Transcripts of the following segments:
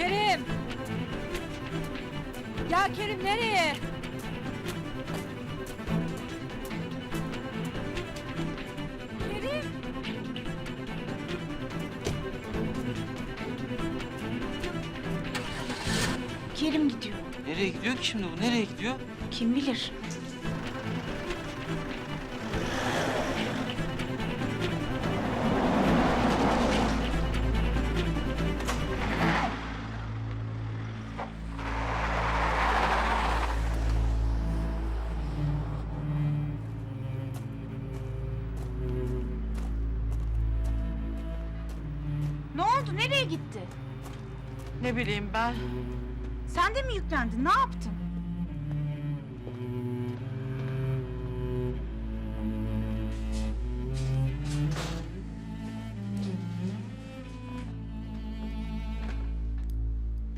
Kerim! Ya Kerim nereye? Kerim! Kerim gidiyor. Nereye gidiyor ki şimdi bu? Nereye gidiyor? Kim bilir? Nereye gitti? Ne bileyim ben. Sen de mi yüklendin? Ne yaptın?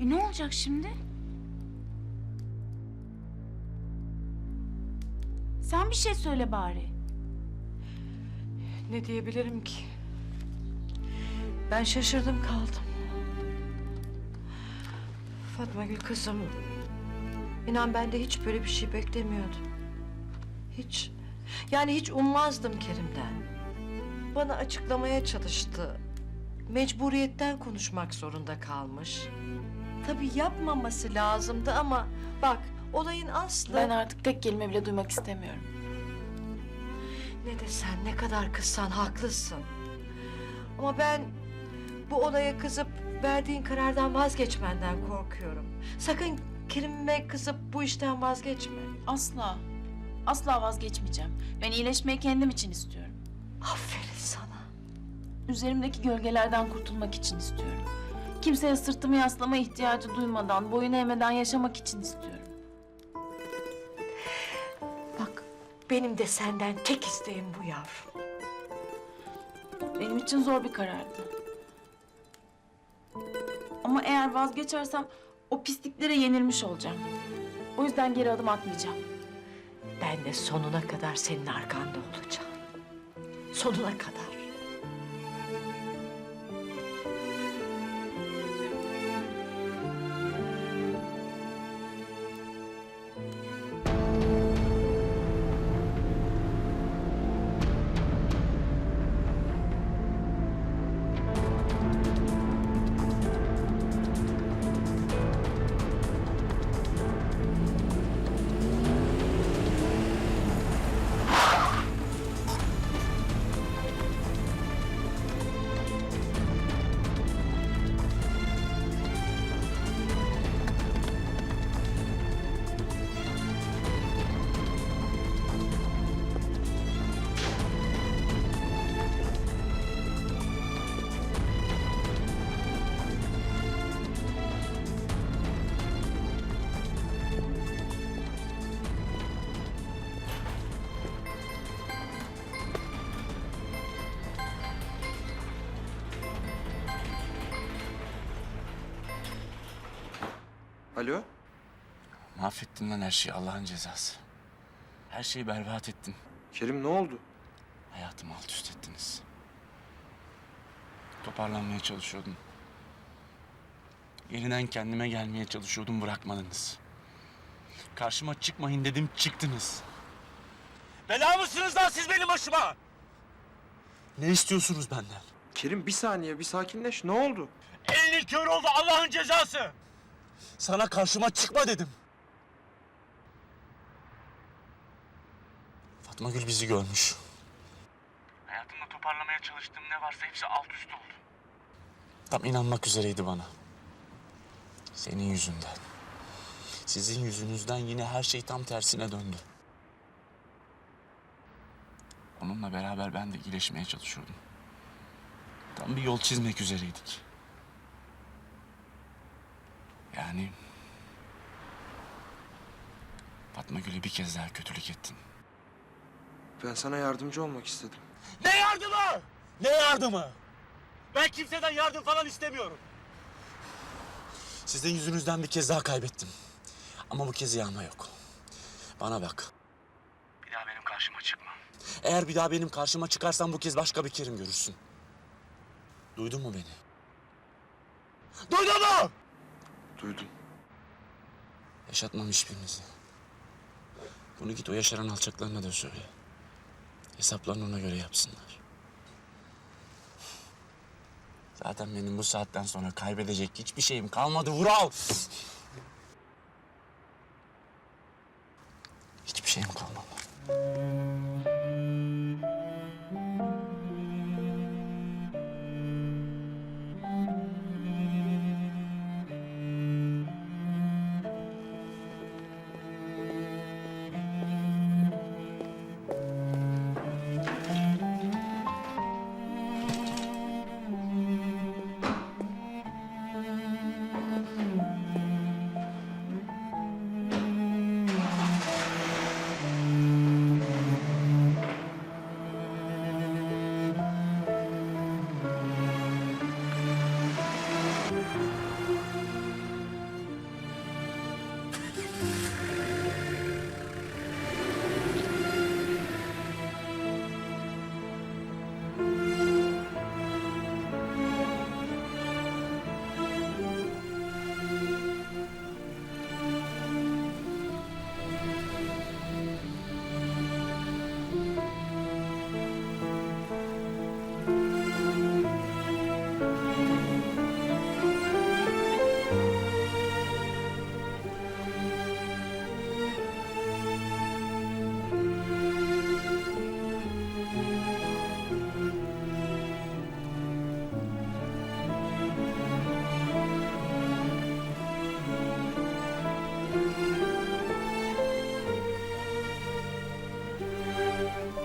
E ne olacak şimdi? Sen bir şey söyle bari. Ne diyebilirim ki? Ben şaşırdım kaldım. Fatma Gül kızım. İnan ben de hiç böyle bir şey beklemiyordum. Hiç. Yani hiç ummazdım Kerim'den. Bana açıklamaya çalıştı. Mecburiyetten konuşmak zorunda kalmış. Tabii yapmaması lazımdı ama bak olayın aslı... Ben artık tek kelime bile duymak istemiyorum. Ne desen ne kadar kızsan haklısın. Ama ben bu olaya kızıp verdiğin karardan vazgeçmenden korkuyorum. Sakın Kerim'e kızıp bu işten vazgeçme. Asla. Asla vazgeçmeyeceğim. Ben iyileşmeyi kendim için istiyorum. Aferin sana. Üzerimdeki gölgelerden kurtulmak için istiyorum. Kimseye sırtımı yaslama ihtiyacı duymadan, boyun eğmeden yaşamak için istiyorum. Bak benim de senden tek isteğim bu yavrum. Benim için zor bir karardı. Ama eğer vazgeçersem o pisliklere yenilmiş olacağım. O yüzden geri adım atmayacağım. Ben de sonuna kadar senin arkanda olacağım. Sonuna kadar. Alo? Mahvettin lan her şeyi Allah'ın cezası. Her şeyi berbat ettin. Kerim ne oldu? Hayatımı alt üst ettiniz. Toparlanmaya çalışıyordum. Yeniden kendime gelmeye çalışıyordum bırakmadınız. Karşıma çıkmayın dedim çıktınız. Bela mısınız lan siz benim başıma? Ne istiyorsunuz benden? Kerim bir saniye bir sakinleş ne oldu? Elinin kör oldu Allah'ın cezası. Sana karşıma çıkma dedim. Fatma Gül bizi görmüş. Hayatımda toparlamaya çalıştığım ne varsa hepsi alt üst oldu. Tam inanmak üzereydi bana. Senin yüzünden. Sizin yüzünüzden yine her şey tam tersine döndü. Onunla beraber ben de iyileşmeye çalışıyordum. Tam bir yol çizmek üzereydik. Yani... Fatma Gül'e bir kez daha kötülük ettin. Ben sana yardımcı olmak istedim. Ne yardımı? Ne yardımı? Ben kimseden yardım falan istemiyorum. Sizin yüzünüzden bir kez daha kaybettim. Ama bu kez yağma yok. Bana bak. Bir daha benim karşıma çıkma. Eğer bir daha benim karşıma çıkarsan bu kez başka bir Kerim görürsün. Duydun mu beni? Duydun mu? Duydum. Yaşatmam hiçbirinizi. Bunu git o yaşaran alçaklarına da söyle. Hesaplarını ona göre yapsınlar. Zaten benim bu saatten sonra kaybedecek hiçbir şeyim kalmadı Vural.